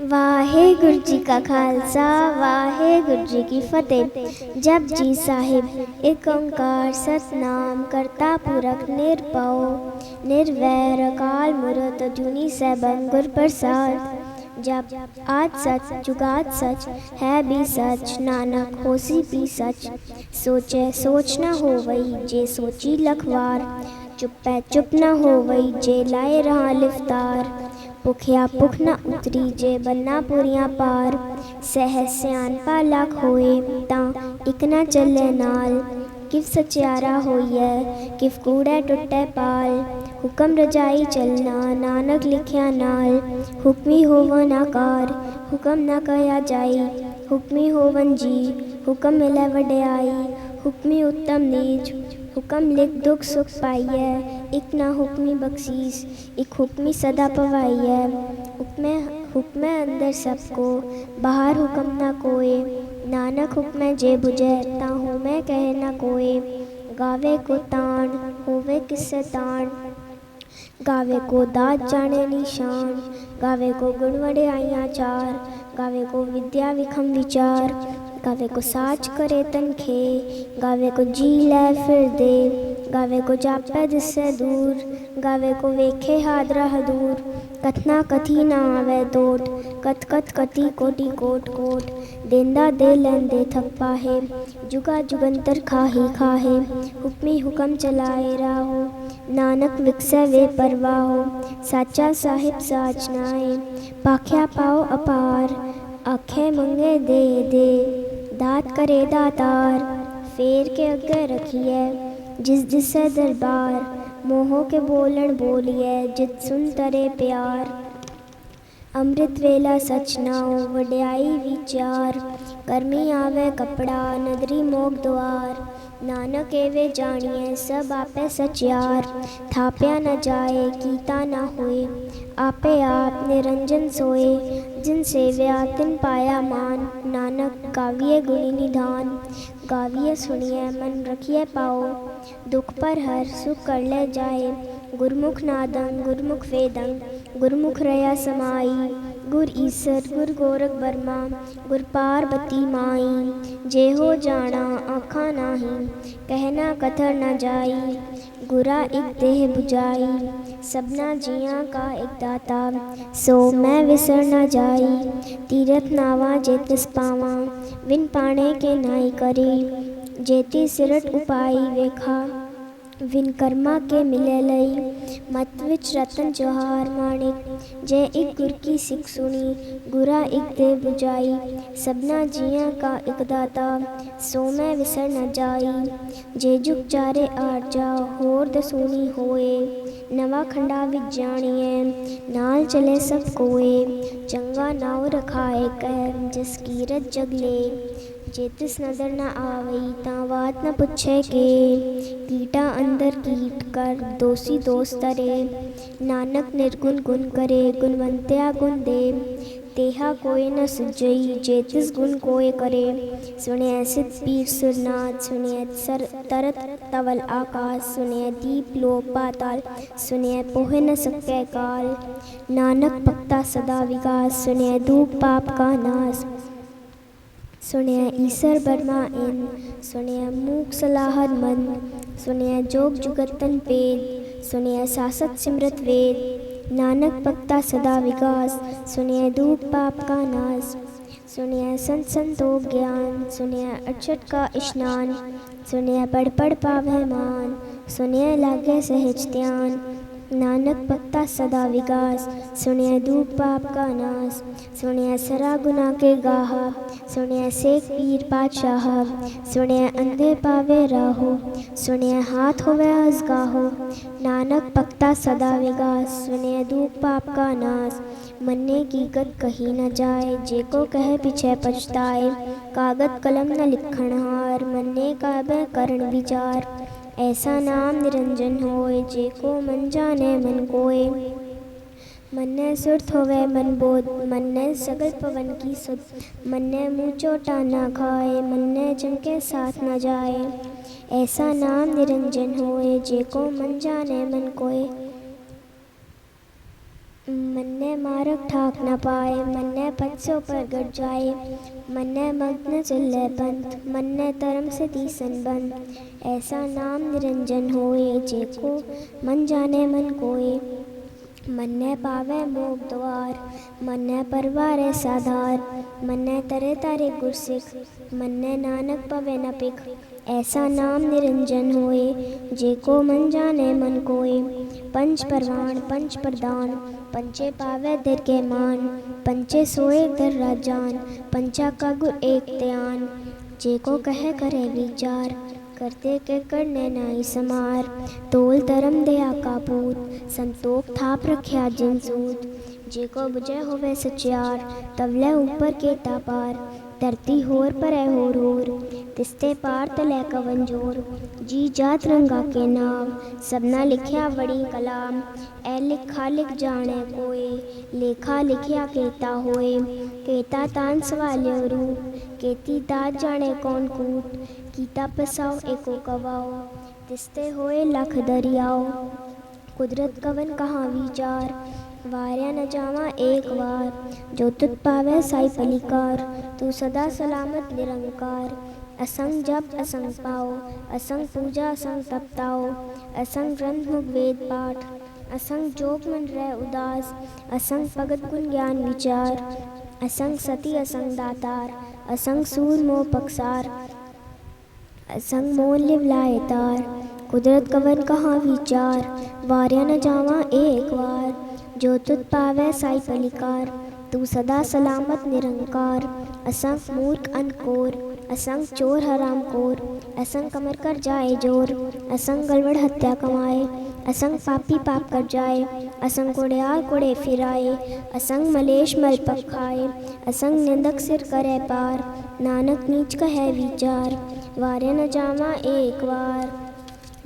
ਵਾਹਿਗੁਰੂ ਜੀ ਕਾ ਖਾਲਸਾ, ਵਾਹਿਗੁਰੂ ਜੀ ਕੀ ਫਤਿਹ। ਜਪ ਜੀ ਸਾਹਿਬ ਏਕ ਓੰਕਾਰ ਸਤਨਾਮ ਕਰਤਾ ਪੁਰਖ ਨਿਰਭਉ, ਨਿਰਵੈਰ ਅਕਾਲ ਮੂਰਤ ਜੁਨੀ ਸੈਭੰ ਗੁਰ ਪ੍ਰਸਾਦ। ਜਪ ਆਜ ਸਚ, ਜੁਗਾਦ ਸਚ, ਹੈ ਵੀ ਸਚ, ਨਾਨਕ ਹੋਸੀ ਵੀ ਸਚ। ਸੋਚੇ, ਸੋਚ ਨਾ ਹੋਵਈ ਜੇ ਸੋਚੀ ਲਖਵਾਰ। ਚੁੱਪੈ, ਚੁੱਪ ਨਾ ਹੋਵਈ ਜੇ ਲਾਏ ਰਹਾ ਲਿਫਤਾਰ। ਭੁਖਿਆ ਭੁਖ ਨਾ ਉਤਰੀ ਜੇ ਬੰਨਾ ਪੁਰੀਆਂ ਪਾਰ, ਸਹਿ ਸਿਆਣਪਾ ਲੱਖ ਹੋਏ ਤਾਂ ਇਕ ਨਾ ਚੱਲੇ ਨਾਲ। ਕਿਵ ਸਚਿਆਰਾ ਹੋਈਐ, ਕਿਵ ਕੂੜੈ ਟੁੱਟੈ ਪਾਲ। ਹੁਕਮ ਰਜਾਈ ਚੱਲਣਾ, ਨਾਨਕ ਲਿਖਿਆ ਨਾਲ। ਹੁਕਮੀ ਹੋਵਨ ਆਕਾਰ ਹੁਕਮ ਨਾ ਕਹਿਆ ਜਾਈ। ਹੁਕਮੀ ਹੋਵਨ ਜੀ, ਹੁਕਮ ਮਿਲੈ ਵਡਿਆਈ। ਹੁਕਮੀ ਉੱਤਮ ਨੀਚ हुक्म लिख दुख सुख पाइए एक ना हुक्मी बख्शीस एक हुक्मी सदा पवाइए हुक्म हुक्म अंदर सबको, बाहर हुक्म ना कोए। नानक हुक्म जे बुझे, ता हूँ मैं कहे ना कोए। गावे को तान होवे किससे तान गावे को दाद जाने निशान, गावे को गुणवड़े आइया चार। गावे को विद्या विखम विचार। गावे को साच करे तनखे, गावे को जी लै फिर दे, गावे को जापै दिसै दूर, गावे को वेखे हादरा हदूर कथना कथी ना आवे दोट कत कत कति कोटि कोट कोट। देंदा दे लैंदे थप्पा है, जुगा जुगंतर खाही खाहे। हुक्मी हुक्म चलाए राहो, नानक विकसै वे परवाहो। साचा साहिब साचनाए पाख्या पाओ अपार, आखे मंगे दे दे। दात करे दातार, फेर के अग्गे रखिए, जिस जिस दरबार, मोहो के बोलन बोलिए, जित सुन तरे प्यार। अमृत वेला सच नाओ, वड्याई विचार कर्मी आवे कपड़ा नदरी मोक द्वार ਨਾਨਕ ਏਵੇ ਜਾਣੀਏ ਸਭ ਆਪੇ ਸਚਿਆਰ ਥਾਪਿਆ ਨ ਜਾਏ ਕੀਤਾ ਨ ਹੋਏ ਆਪੇ ਆਪ ਨਿਰੰਜਨ ਸੋਏ ਜਿਨ ਸੇਵਿਆ ਤਿਨ ਪਾਇਆ ਮਾਨ ਨਾਨਕ ਗਾਵੀਏ ਗੁਣੀ ਨਿਧਾਨ ਗਾਵੀਏ ਸੁਣੀਏ ਮਨ ਰਖੀਏ ਪਾਓ ਦੁਖ ਪਰ ਹਰ ਸੁਖ ਕਰ ਲੈ ਜਾਏ ਗੁਰਮੁਖ ਨਾਦੰ ਗੁਰਮੁਖ ਵੇਦੰ ਗੁਰਮੁਖ ਰਹਾ ਸਮਾਈ ਗੁਰ ਈਸਰ, ਗੁਰ ਗੋਰਖ ਬਰਮਾ ਗੁਰ ਪਾਰਬਤੀ ਮਾਈ ਜੇ ਹੋ ਜਾਣਾ ਆਖਾਂ ਨਾਹੀ ਕਹਿਣਾ ਕਥਰ ਨਾ ਜਾਈ, ਗੁਰਾ ਇਕ ਦੇਹ 부ਜਾਈ ਸਭਨਾ ਜੀਆਂ ਕਾ ਇਕ ਦਾਤਾ, ਸੋ ਮੈਂ ਵਿਸਰ ਨਾ ਜਾਈ, ਤੀਰਥ ਨਾਵਾ ਜੇ ਤਿਸ ਪਾਵਾਂ ਵਿਨ ਪਾਣੇ ਕੇ ਨਾਈ ਕਰੀ ਜੇਤੀ ਸਿਰਟ ਉਪਾਈ ਵੇਖਾ ਵਿਨਕਰਮਾ ਕੇ ਮਿਲੇ ਲਈ। ਮਤ ਵਿੱਚ ਰਤਨ ਜੋਹਾਰ ਮਾਣਿਕ ਜੇ ਇੱਕ ਗੁਰ ਕੀ ਸਿੱਖ ਸੁਣੀ, ਗੁਰਾ ਇੱਕ ਦੇ 부ਜਾਈ ਸਭਨਾ ਜੀਆਂ ਕਾ ਇੱਕ ਦਾਤਾ, ਸੋ ਮੈਂ ਵਿਸਰ ਨ ਜਾਈ। ਜੇ ਜੁਗ ਚਾਰੇ ਆਰ ਜਾ, ਹੋਰ ਦਸੂਨੀ ਹੋਏ। ਨਵਾਂ ਖੰਡਾ ਵਿੱਚ ਜਾਣੀਏ ਨਾਲ ਚਲੇ ਸਭ ਕੋਏ। ਚੰਗਾ ਨਾਉ ਰਖਾਏ ਕਹਿ ਜਿਸ ਕੀਰਤ ਜਗਲੇ ਜੇ ਤਿਸ ਨਜ਼ਰ ਨਾ ਆਵਈ ਤਾਂ ਬਾਤ ਨਾ ਪੁੱਛੇ ਕੇ। ਕੀਟਾ ਅੰਦਰ ਕੀਟ ਕਰ ਦੋਸੀ ਦੋਸ ਤਰੇ। ਨਾਨਕ ਨਿਰਗੁਣ ਗੁਣ ਕਰੇ, ਗੁਣਵੰਤਿਆ ਗੁਣ ਦੇ। ਤੇਹਾ ਕੋਈ ਨ ਸੁਜਈ ਜੇ ਤਿਸ ਗੁਣ ਕੋਏ ਕਰੇ। ਸੁਣਿਐ ਸਿਤ ਪੀਰ ਸੁਰਨਾਥ, ਸੁਣਿਐ ਸਰ ਤਰਤ ਤਵਲ ਆਕਾਸ। ਸੁਣਿਐ ਦੀਪ ਲੋ ਪਾਤਾਲ, ਸੁਣਿਐ ਪੋਹਿ ਨ ਸਕੈ ਕਾਲ। ਨਾਨਕ ਭਗਤਾ ਸਦਾ ਵਿਕਾਸ ਸੁਣਿਐ ਦੂਪ ਪਾਪ ਕਾ ਨਾਸ। सुनिए ईसर बर्मा इन सुनिए मूक सलाहत मन सुनिए जोग जुगतन पेद सुनिए सासत सिमरत वेद नानक पक्ता सदा विकास सुनिए धूप पाप का नाश सुनिए संत संतोष ज्ञान सुनिए अक्षत का स्नान सुनिए पढ़ पढ़ पावे मान सुनिए लागे सहज ध्यान नानक पत्ता सदा विकास सुनिए धूप पाप का नाश सुनिए सरा गुना के गाहा सुनिए शेख पीर पातशाह सुनिए अंधे पावे राहो सुनिए हाथ होवे अजगाहो। नानक पक्ता सदा विकास सुनिए धूप पाप का नाश। मन्ने की गत कही न जाए, जे को कहे पीछे पछताए। कागत कलम न लिखण हार, मन्ने का बह करण विचार। ऐसा नाम निरंजन होए, जे को मन जाने, मन कोय मन्ने सुरत होवे मन बोध मन्ने सगल पवन की सुध। मन्ने मुँह चोटा ना खाए, मन मन्ने चमके साथ न जाए। ऐसा नाम निरंजन होए, जे को मन जाने, मन कोय मन्ने मारक ठाक न पाए मन्ने पत्सों पर गट जाए। मन्ने मग्न चले पंथ मन्ने तरम से तीसन बंद ऐसा नाम निरंजन होए जेको मन जाने मन कोए। मन्ने पावे मोग द्वार, मन्ने परवारे साधार मन्ने तरे तारे गुरसिख, मन्ने नानक पवे न पिख। ऐसा नाम निरंजन होए जेको मन जाने मन कोए। पंच परवान पंच प्रदान पंचे पावे दर के मान, पंचे सोए दर राजान पंचा का गुर एक त्यान। जेको कहे करे विचार, करते के करने नाई समार। तोल धर्म दया का पूत, संतोख थाप रख्या जिन सूत। जेको बुझे होवे सचियार तबले ऊपर के तापार। धरती होर पर है होर होर तिस्ते पार तले कवन ज़ोर जी जात रंगा के नाम सबना लिखया बड़ी कलाम ए लिखा लिख जाने कोए लेखा लिखया केता होए केता तान सवाल्यो रूप केती दात जाने कौन कूट कीता पसाओ एको कवाओ तिस्ते होए लख दरियाओ कुदरत कवन कहाँ विचार वार्या न जावा एक बार जो तुत पावे साई पलिकार, तू सदा सलामत निरंकार। असंग जप, असंग पाओ, असंग पूजा, असंग तपताओ। असंग ग्रंथ, मुख, वेद, पाठ। असंग जोग, मन, रह, उदास। असंग भगत गुण ज्ञान, विचार। असंग सती, असंग दातार। असंग सूर, मोह पक्षार असंग मोल लिवलाए तार। कुदरत, कवन, कहाँ, विचार। वार्या न जावा एक बार जो तुत पावे साई पलिकार, तू सदा सलामत निरंकार। असंग मूर्ख अनकोर असंग चोर हराम कोर। असंग कमर कर जाए ज़ोर असंग गड़बड़ हत्या कमाए। असंग पापी पाप कर जाए असंग कोड़ियाल कोड़े फिराए। असंग मलेश मल पक खाए असंग निंदक सिर करे पार। नानक नीच कहे विचार, वारे न जावा एक बार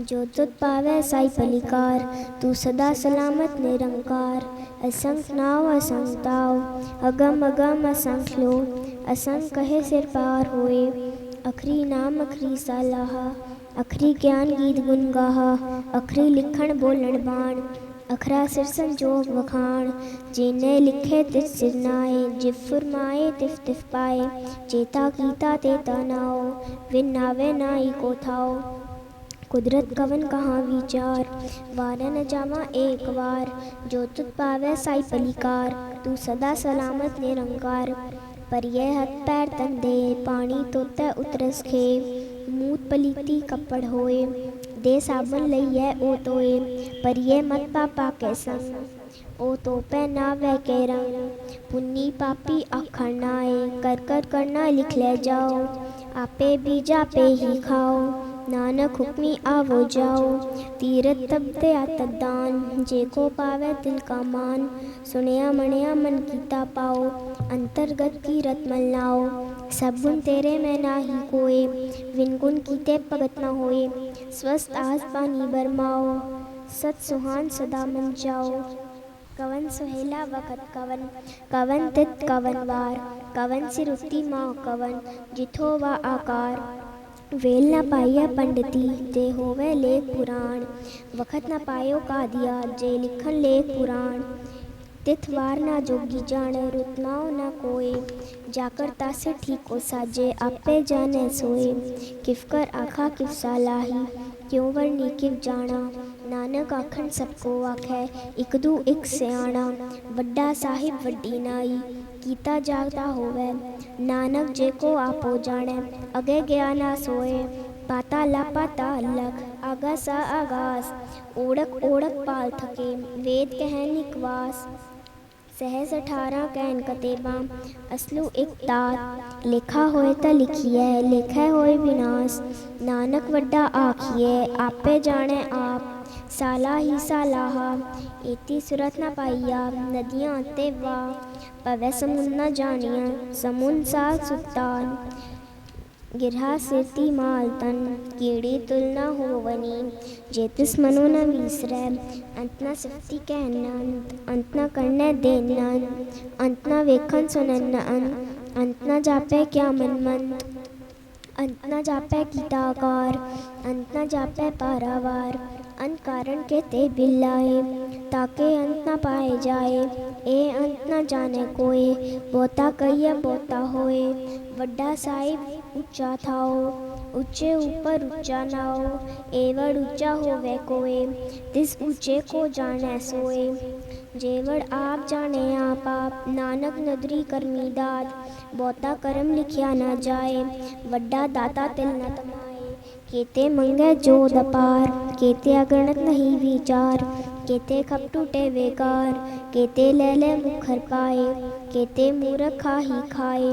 जो तुत पावे साई पलिकार, तू सदा सलामत निरंकार। असंख नाव, असंख ताव, अगम अगम, असंख लो। असंख कहे सिर पार होए, अखरी नाम, अखरी सालाहा। अखरी ज्ञान गीत गुन गाहा, अखरी लिखण बोलण बाण। अखरा सिर संजोग वखाण, जिने लिखे तिस सिर नाए। जिफ फुरमाए, तिफ तिफ पाए चेता कीता तेता नाओ। विन नावे नाई को थाओ। कुदरत कवन कहाँ विचार? वार न जावा एक बार जो तुत पावे साई पलिकार, तू सदा सलामत निरंकार। पर ये हथ पैर तन दे पानी तोते उतरस खे मूत पलीती कपड़ होए, दे साबुन लइए ओ तोए पर ये मत पापा के संग ओ तो पे ना वह के रंग पुन्नी पापी आखर नाए कर कर करना लिख ले जाओ। आपे बीजा पे ही खाओ। नानक हुक्मी आवो जाओ। तीरथ तब ते आतदान जेको पावे तिल का मान। सुनया मणया मन कीता पाओ, अंतर्गत की रत मल्लाओ सब गुण तेरे में नाही कोए विन गुण कीते भगत न होए। स्वस्थ आज पानी बरमाओ, सत सुहान सदा मन जाओ। कवन सुहेला वक़्त कवन कवन तित कवन वार। कवन सिरुती माँ कवन, जिथो वा आकार। वेल न पाइया पंडिती, जे होवे लेख पुराण। वखत न पायो का दिया जे लिखन लेख पुराण। तिथवार ना जोगी जान रुतनाओ न कोए। जाकर तासे ठीक को साजे आपे जाने सोए। किफ कर आखा किफ सालाही क्यों वरनी किफ जाना नानक आखन सबको आखे, इक दू इक सियाणा। वड्डा साहिब, वड्डी नाई। कीता जागदा होवे। नानक जेको आपो जाने अगे गया ना सोए। पाता ला पाता लख आगा सा आगास। ओढ़क ओढ़क पाल थके, वेद कह निकवास। सहज अठारह कैन कतेबा। असलू एक तात लिखा होए त लिखिए, लिखे होए विनाश। नानक वड्डा आखिए, आपे जाने आप। साला ही सालाहा। एती सुरत न पाइया, नदियाँ ते वाह पवे समुन न जानिया, समुन सा सुल्तान गिरहा सिरती माल तन, कीड़ी तुलना होवनी। जेतिस मनो न विसरे, अंत न सिफती कहना अंत न करने देना अंत न वेखन सुनन अंत अंत जापे क्या मन मन अंत न जापे कीताकार अंत न जापे पारावार। अंत कारण कहते, बिल्लाए, ताके अंत ना पाए जाए, ए अंत ना जाने कोए बोता कहिया बोता होए, वड्डा साहिब ऊँचा थाओ, ऊँचे ऊपर ऊँचा नाओ एवड़ ऊँचा होवे कोए, तिस ऊँचे को जाने सोए जेवड़ आप जाने आप आप नानक नदरी करमी दात बोता करम लिखिया ना जाए, वड्डा दाता तिल न तमा केते मंगे जो दपार केते अगणत नहीं विचार केते खप टूटे बेकार केते ले ले मुखर पाए केते मूरख खाही खाए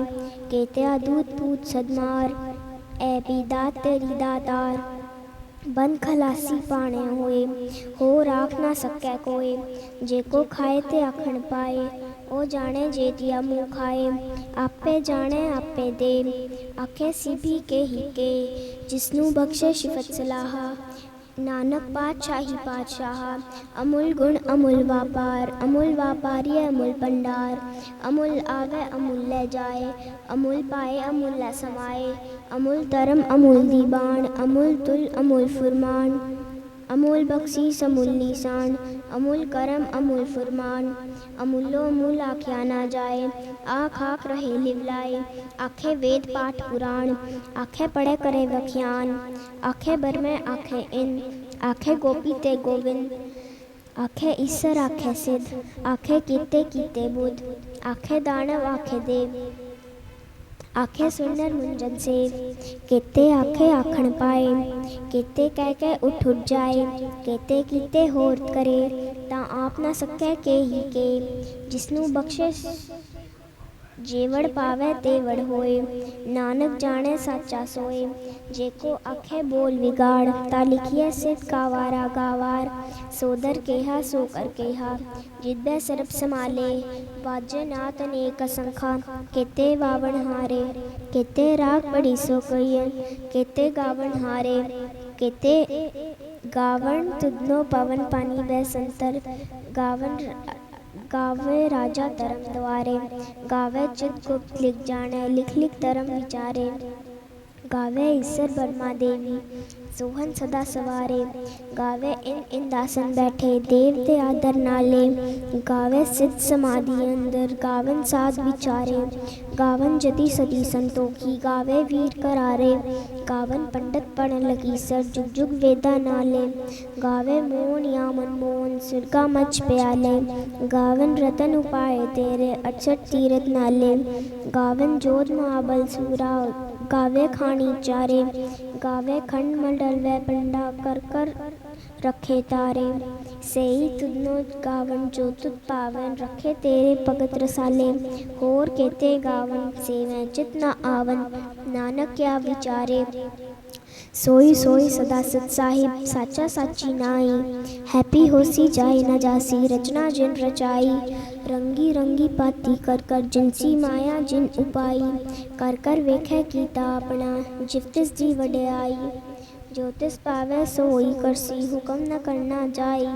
केते अदूत पूत सदमार ऐ भी दात तेरी दातार बंद खलासी पाने होए हो राख ना सकै कोई जेको खाए ते आखण पाए ओ जाने जेतिया मुँह खाए आपे जाने आपे दे आखे सिभी के ही के जिसनु बख्शे शिफत सलाहा नानक पातशाही पातशाह अमूल गुण अमूल व्यापार अमूल व्यापारी अमूल भंडार अमूल आवे अमूल ले जाए अमूल पाए अमूल ले समाए अमूल धर्म अमूल दीवान अमूल तुल अमूल फुरमान अमूल बख्शीस अमूल निशान, अमूल करम, अमूल फुरमान। अमूलो अमूल आख्या ना जाए, आख आख रहे लिवलाए। आखे वेद पाठ पुराण, आखे पढ़े करे व्याख्यान। आखे बर में आखे इन, आखे गोपी ते गोविंद। आखे ईश्वर आखे सिद्ध, आखे कीते कीते बुद्ध। आखे दानव आखे देव। आखे सुनर मुंजन से केते आखे आखण पाए केते कह के उठ उठ जाए केते कीते होर करे ता आप ना सके के ही के जिसनु बख्शे जेवड़ पावे तेवड़ होए नानक जाने साचा सोए जेको आखे बोल विगाड़ ता लिखिए सिद्ध कावारा गावार सोदर केहा सोकर केहा जिद्बे सरप समाले वाजे नाथ अनेक संखा केते वावण हारे केते राग बड़ी सो कहिए केते गावण हारे केते गावण तुदनो पवन पानी बह संतर गावण गावे राजा धर्म द्वारे, गावे चित गुप्त लिख जाने, लिख लिख धर्म विचारे। गावे ईश्वर बर्मा देवी सोहन सदा सवारे गावे इन इन दासन बैठे देवते आदर नाले गावे सिद्ध समाधि अंदर गावन साध विचारे गावन जति सती संतोखी गावे वीर करारे गावन पंडित पढ़ लगी सर जुग जुग वेदा नाले गावे मोन या मनमोहन सिरका मच प्याले गावन रतन उपाय तेरे अड़सठ तीरथ नाले गावन जोध महाबल सूरा गावे खानी चारे गावे खंड मंडल व पंडा कर कर रखे तारे। सही तुदनो गावन जो तुद पावन, रखे तेरे भगत रसाले। होर केते गावन सेवे, चित न आवन नानक क्या विचारे। सोई सोई सदा सत साहिब, साचा साची नाई। हैप्पी होसी जाए न जासी, रचना जिन रचाई। रंगी रंगी पाती कर कर जिनसी माया, जिन उपाई कर कर वेखे कीता अपना जिफतिस जी वड्याई। ज्योतिष पावे सोई करसी हुक्म न करना जाई।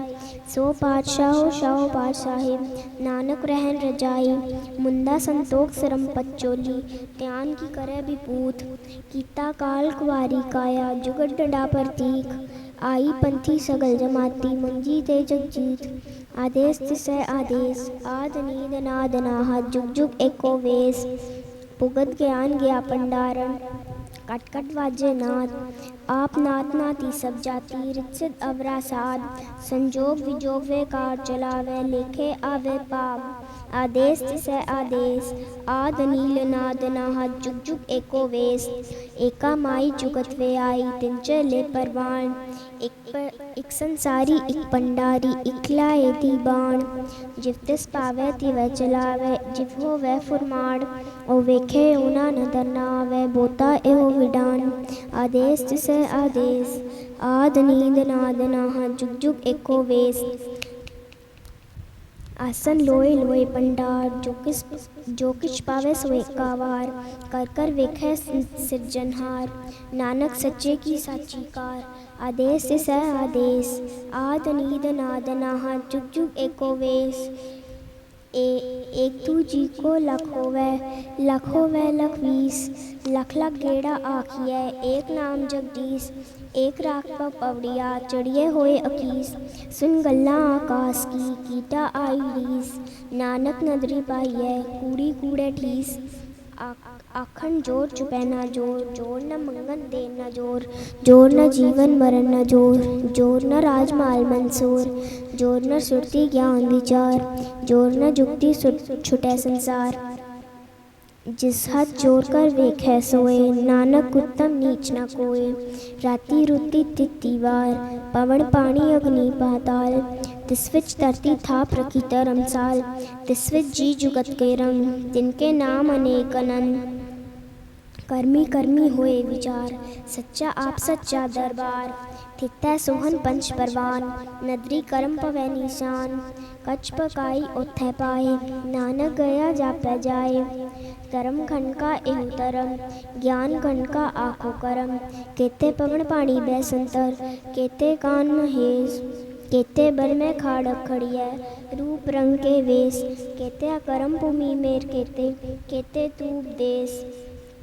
सो पातशाहो, शाहो पातशाहिब नानक रहन रजाई। मुंदा संतोख सरम पच्चोली त्यान की करे विपूत। कीता काल कुवारी काया जुगत डंडा प्रतीक। आई पंथी सगल जमाती, मंजी ते जगजीत। आदेश तिसै आदेश। आद नीद नाद नाह। जुग जुग एको वेश। भुगत ज्ञान गया पंडारण कट कट वाजे नाथ आप नाथ नाती सब जाति रिचित अवरा साध संजोग विजोग वे कार चलावे, लेखे आवे पाप। आदेश तिसै आदेश, आद नील नाद नाह जुग जुग एको वेश। एका माई जुगत वे आई तिन चले परवान एक पर एक संसारी, एक पंडारी इखलाए दी बाण जिव तिस पावे ती वह चलावे, जिव हो वह फुरमाण। ओ वेखे, उना ना आवे बोता एहो विडान आदेश तिसै आदेश आद, नींद, नाद, नाह, जुग जुग, एको वेश आसन, लोए लोए, पंडार जो किस जो किछ पावे सोए कावार कर कर, वेखे सिरजनहार नानक, सच्चे की साची कार आदेश, से सह आदेश। आद, नीद, नाद, नाह, जुग जुग, एको वेश एक तू जी को लख होवे लख होवे लख बीस लख लख गेड़ा आखिए एक नाम जगदीश एक राख पर पवड़िया चढ़िए होए अकीस सुन गल्ला आकाश की कीटा आई रीस नानक नदरी पाइए कूड़ी कूड़े ठीस आखन ज़ोर चुपै ना ज़ोर ज़ोर न मंगन न ज़ोर ज़ोर न जीवन मरण न ज़ोर ज़ोर न राजमाल मंसूर, ज़ोर न सुरती ज्ञान विचार, ज़ोर न जुगती छुटे संसार। जिस हद ज़ोर कर वेख है सोए, नानक उत्तम नीच न कोए। राती रुती तित्तीवार पवन पानी अग्नि पाताल। तिस विच धरती था प्रकी धर्मसाल तिस विच जी जुगत के रंग, जिनके नाम अनेक अनंत। कर्मी कर्मी होए विचार, सच्चा आप सच्चा दरबार। थितै सोहन पंच परवान, नदरी करम पवै निशान। कच पकाई उथै पाए, नानक गया जापै जाए। करम खंड का एहु तरम ज्ञान खंड का आखो करम। केते पवन पानी बैसंतर केते कान महेश। केते बर में खाड़ खड़िया, रूप रंग के वेश। केते करम भूमि मेर केते केते तूप देश।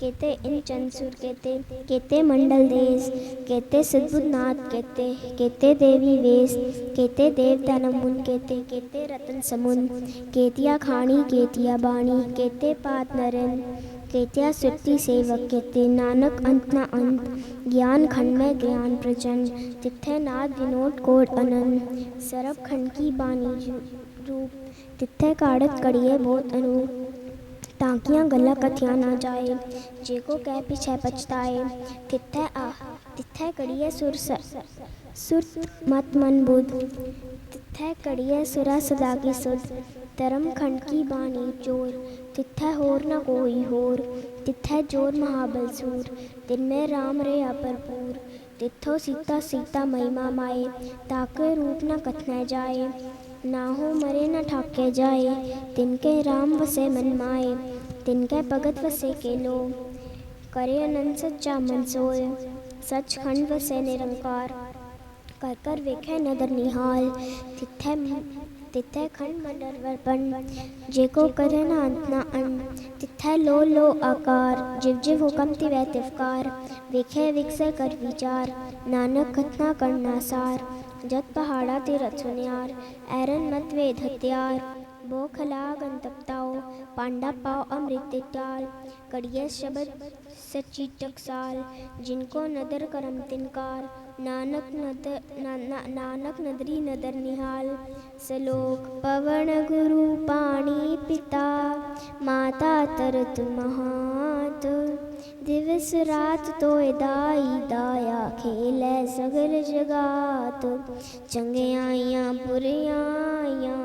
केते इन चंसुर केते केते मंडल देश केते सिद्धनाथ केते केते देवी वेश केते देवता नमुन केते केते रतन समुन केतिया खाणी केतिया बाणी केते पात नरन केतिया सुरती सेवक केते नानक अंत ना अंत, ज्ञान खंड में ज्ञान प्रचंड, तिथे नाद विनोद कोट अनंत, सरब खंड की बानी रूप तिथे काड़त कड़िए बहुत अनूप टांकियाँ गला कथिया ना जाए। जेको कह पीछे पछताए। तिथे आ तिथे कड़िए सुर सुर मत मन बुध तिथे कड़िए सुरा सदा की सुध धर्म खंड की बानी ज़ोर। तिथे होर न कोई होर। तिथे ज़ोर महाबल सूर। दिन में राम रे अपरपूर तिथो सीता सीता महिमा माए। ताके रूप न कथने जाए। ना हो मरे न ठाके जाए तिनके राम वसे मन माए तिनके भगत वसे के लो करे अनंत सच्चा मन सोए सच खंड वसे निरंकार कर कर वेखे नदर निहाल तिथे तिथे खंड मंडर वर्पण जेको करे ना अंत ना अन तिथे लो लो आकार जिव जिव हुकम तिवै तिवकार वेखे विकसे कर विचार नानक कथना करना सार जत पहाड़ा ते रथ सुनियार एरन मत वेद हत्यार। बो खला गंतपताओ पांडा पाओ अमृत टाल कड़िए शब्द सच्ची टकसाल जिनको नदर करम तिनकार। नानक नदर ना, ना, नानक नदरी नदर निहाल। सलोक पवन गुरु पाणी पिता माता तरत महात। दिवस रात तो दाई दाया खेलै सगर जगात। चंगे आइया बुरियाँ आइया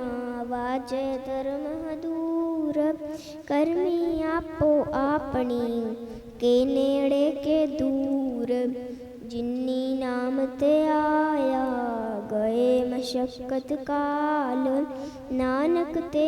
वाजै धर्म दूर करमी आपो अपनी के नेड़े के दूर। जिन्नी नाम ते आया, गए मशक्कत काल। नानक ते